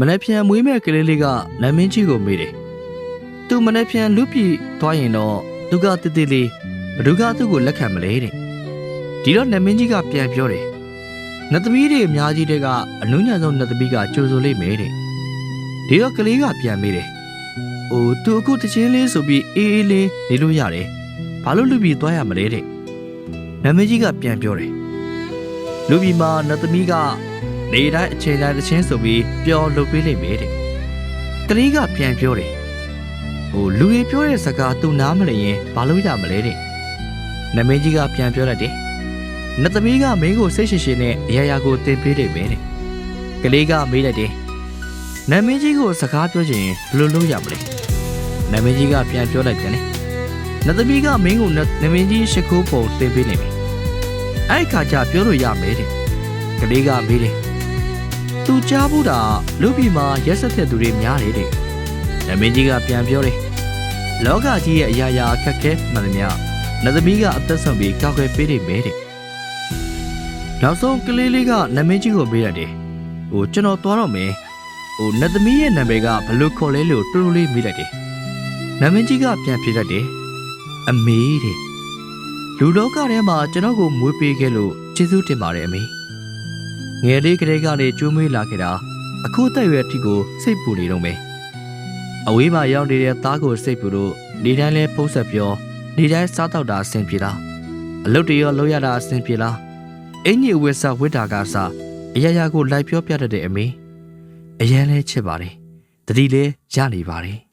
မနေ့ပြန်မွေးမဲ့ကလေးလေးကနမင်းကြီးကိုမေးတယ်။သူမနေ့ပြန်လူပြည်သွားရင်တော့သူကတိတိလေးဘ누구ကသူ့ကိုလက်ခံမလဲတဲ့။ဒီတော့နမင်းကြီးကပြန်ပြောတယ်။နတ်သမီးတွေအများကြီးတဲကအနုညံဆုံးနတ်သမီးကကြိုဆိုလိမ့်မယ်တဲ့။ဒီတော့ကလေးကပြန်မေးတယ်။အိုသူအခုတချင်းလေးဆိုပြီးအေးအေးလေးနေလို့ရတယ်။ဘာလို့လူပြည်သွားရမလဲတဲ့။နမင်းကြီးကပြန်ပြောတယ်။လူပြည်မှာနတ်သမီးက နေတိုင်းအချိန်တိုင်းတချင်းဆိုပြီးပျော်လုပ်ပေးလိမ့်မယ်တဲ့။ကလေးကပြန်ပြောတယ်။ဟိုလူတွေပြောတဲ့စကားသူနားမလည်ရင်ဘာလို့ရမလဲတဲ့။နမင်းကြီးကပြန်ပြောလိုက်တယ်။နတ်သမီးကမင်းကိုစိတ်ရှိရှိနဲ့အရာရာကိုတင်ပေးလိမ့်မယ်တဲ့။ကလေးကမေးလိုက်တယ်။နမင်းကြီးကိုစကားပြောချင်ရင်ဘယ်လိုလုပ်ရမလဲ။နမင်းကြီးကပြန်ပြောလိုက်ပြန်တယ်။နတ်သမီးကမင်းကိုနတ်နမင်းကြီးရှိခိုးပုံတင်ပေးလိမ့်မယ်။အဲ့ဒီခါကျပြောလို့ရမယ်တဲ့။ကလေးကမေးတယ်။ သူကြားဘူးတာလူပြည်မှာရက်ဆက်တဲ့သူတွေများတယ်တဲ့။နမင်းကြီးကပြန်ပြောတယ်။လောကကြီးရဲ့အရာရာအခက်ခဲမှန်သမျှနတ်သမီးကအသက်ဆုံးပြီးကောက်ွယ်ပေးနေမယ်တဲ့။နောက်ဆုံးကလေးလေးကနမင်းကြီးကိုမေးရတယ်။ဟိုကျွန်တော်သွားတော့မယ်။ဟိုနတ်သမီးရဲ့နာမည်ကဘယ်လို့ခေါ်လဲလို့တူတူလေးမေးလိုက်တယ်။နမင်းကြီးကပြန်ဖြေလိုက်တယ်။အမေတဲ့။လူလောကထဲမှာကျွန်တော်ကိုမွေးပေးခဲ့လို့ကျေးဇူးတင်ပါတယ်အမေ။ ငယ်လေးကလေးကနေကျိုးမွေးလာခဲ့တာအခုအသက်အရွယ်အထိကိုစိတ်ပူနေတော့မယ်အဝေးမှာရောက်နေတဲ့သားကိုစိတ်ပူလို့နေတိုင်းလဲဖုံးဆက်ပြောနေတိုင်းစားတော့တာအဆင်ပြေလားအလုပ်တွေရောလုပ်ရတာအဆင်ပြေလားအင်ကြီးဝက်ဆဝစ်တာကစားအရာရာကိုလိုက်ပြောပြတတ်တဲ့အမေအရန်လဲချစ်ပါတယ်တတိလဲရနေပါတယ်